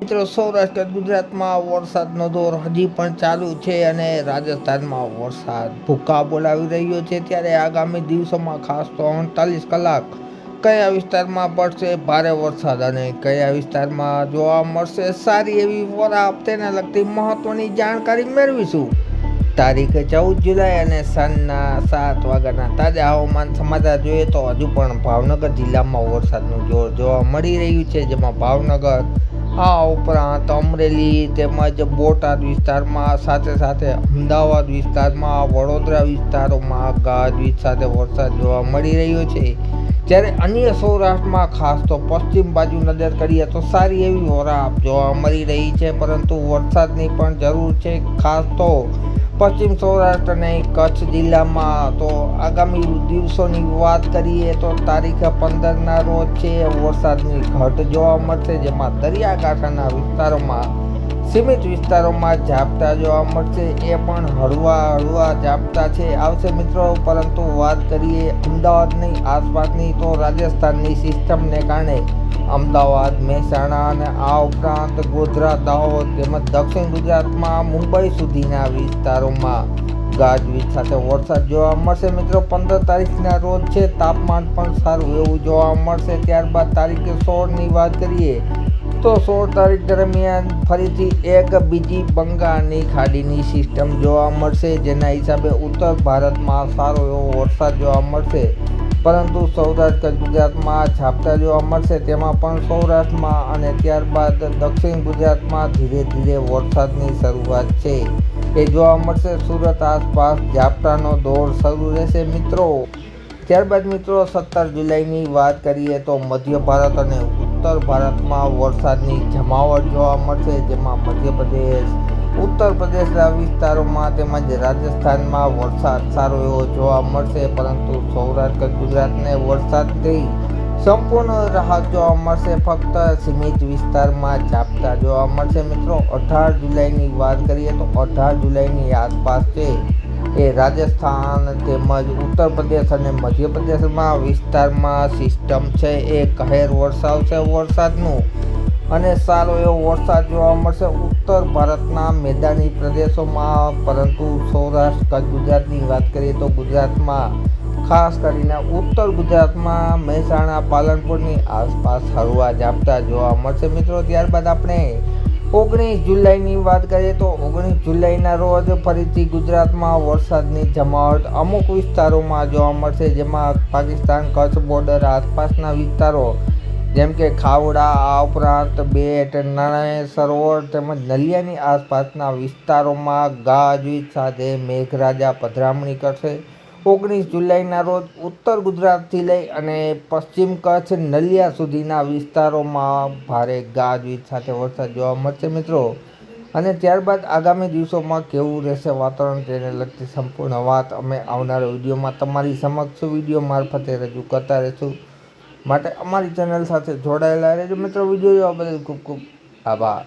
મિત્રો, સૌરાષ્ટ્ર ગુજરાતમાં વરસાદનો દોર હજી પણ ચાલુ છે અને રાજસ્થાનમાં વરસાદ ભૂકા બોલાવી રહ્યો છે. ત્યારે આગામી દિવસોમાં ખાસ તો અડતાલીસ કલાક કયા વિસ્તારમાં પડશે? ભારે વરસાદ અને કયા વિસ્તારમાં જોવા મળશે? સારી એવી વરાપ તેને લગતી મહત્વની જાણકારી મેળવીશું. તારીખ ચૌદ જુલાઈ અને સાંજના સાત વાગ્યાના તાજા હવામાન સમાચાર જોઈએ તો હજુ પણ ભાવનગર જિલ્લામાં વરસાદનું જોર જોવા મળી રહ્યું છે, જેમાં ભાવનગર આ ઉપરાંત અમરેલી તેમજ બોટાદ વિસ્તારમાં સાથે સાથે અમદાવાદ વિસ્તારમાં, વડોદરા વિસ્તારોમાં ગાજવીજ સાથે વરસાદ જોવા મળી રહ્યો છે. જ્યારે અન્ય સૌરાષ્ટ્રમાં, ખાસ તો પશ્ચિમ બાજુ નજર કરીએ તો સારી એવી વરાપ જોવા મળી રહી છે, પરંતુ વરસાદની પણ જરૂર છે. ખાસ તો પશ્ચિમ સૌરાષ્ટ્ર અને કચ્છ જિલ્લામાં તો આગામી દિવસોની વાત કરીએ તો તારીખ પંદરના રોજ છે. વરસાદની ઘટ જોવા મળશે, જેમાં દરિયાકાંઠાના વિસ્તારોમાં, સીમિત વિસ્તારોમાં ઝાપટા જોવા મળશે. એ પણ હળવા હળવા ઝાપટા છે. આવશે મિત્રો, પરંતુ વાત કરીએ અમદાવાદની આસપાસની તો રાજસ્થાનની સિસ્ટમને કારણે અમદાવાદ, મહેસાણા અને આ ઉપરાંત ગોધરા દાહોદ તેમજ દક્ષિણ ગુજરાતમાં મુંબઈ સુધીના વિસ્તારોમાં ગાજવીજ સાથે વરસાદ જોવા મળશે. મિત્રો, પંદર તારીખના રોજ છે, તાપમાન પણ સારું એવું જોવા મળશે. ત્યારબાદ તારીખે સોળની વાત કરીએ તો સોળ તારીખ દરમિયાન ફરીથી એક બીજી બંગાળની ખાડીની સિસ્ટમ જોવા મળશે, જેના હિસાબે ઉત્તર ભારતમાં સારો એવો વરસાદ જોવા મળશે. પરંતુ સૌરાષ્ટ્ર ગુજરાતમાં ઝાપટા જોવા મળશે. તેમાં પણ સૌરાષ્ટ્રમાં અને ત્યારબાદ દક્ષિણ ગુજરાતમાં ધીરે ધીરે વરસાદની શરૂઆત છે. એ જોવા મળશે. સુરત આસપાસ ઝાપટાનો દોર શરૂ રહેશે મિત્રો. ત્યારબાદ મિત્રો સત્તર જુલાઈની વાત કરીએ તો મધ્ય ભારત અને ઉત્તર ભારતમાં વરસાદની જમાવટ જોવા મળશે, જેમાં મધ્યપ્રદેશ ઉત્તર પ્રદેશના વિસ્તારોમાં તેમજ રાજસ્થાનમાં વરસાદ સારો એવો જોવા મળશે, પરંતુ સૌરાષ્ટ્ર, ગુજરાતને વરસાદથી સંપૂર્ણ રાહત જોવા મળશે. ફક્ત સીમિત વિસ્તારમાં ઝાપટા જોવા મળશે. મિત્રો, અઢાર જુલાઈની વાત કરીએ તો અઢાર જુલાઈની આસપાસ છે એ રાજસ્થાન તેમજ ઉત્તર પ્રદેશ અને મધ્યપ્રદેશમાં વિસ્તારમાં સિસ્ટમ છે એ કહેર વરસાવશે વરસાદનું. અને સારો એવો વરસાદ જોવા મળશે ઉત્તર ભારતના મેદાની પ્રદેશોમાં. પરંતુ સૌરાષ્ટ્ર કચ્છ ગુજરાતની વાત કરીએ તો ગુજરાતમાં, ખાસ કરીને ઉત્તર ગુજરાતમાં મહેસાણા, પાલનપુરની આસપાસ હળવા ઝાપટા જોવા મળશે. મિત્રો, ત્યારબાદ આપણે ઓગણીસ જુલાઈની વાત કરીએ તો ઓગણીસ જુલાઈના રોજ ફરીથી ગુજરાતમાં વરસાદની જમાવટ અમુક વિસ્તારોમાં જોવા મળશે, જેમાં પાકિસ્તાન કચ્છ બોર્ડર આસપાસના વિસ્તારો જેમ કે ખાવડા, આ ઉપરાંત બેટ નાણાય સરોવર તેમજ નલિયાની આસપાસના વિસ્તારોમાં ગાજવીજ સાથે મેઘરાજા પધરામણી કરશે. ઓગણીસ જુલાઈના રોજ ઉત્તર ગુજરાતથી લઈ અને પશ્ચિમ કચ્છ નલિયા સુધીના વિસ્તારોમાં ભારે ગાજવીજ સાથે વરસાદ જોવા મળશે મિત્રો. અને ત્યારબાદ આગામી દિવસોમાં કેવું રહેશે વાતાવરણ તેને લગતી સંપૂર્ણ વાત અમે આવનારા વિડીયોમાં તમારી સમક્ષ વીડિયો મારફતે રજૂ કરતા રહીશું. માટે અમારી ચેનલ સાથે જોડાયેલા રહેજો. મિત્રો વીડિયો જોવા બદલ ખૂબ ખૂબ આભાર.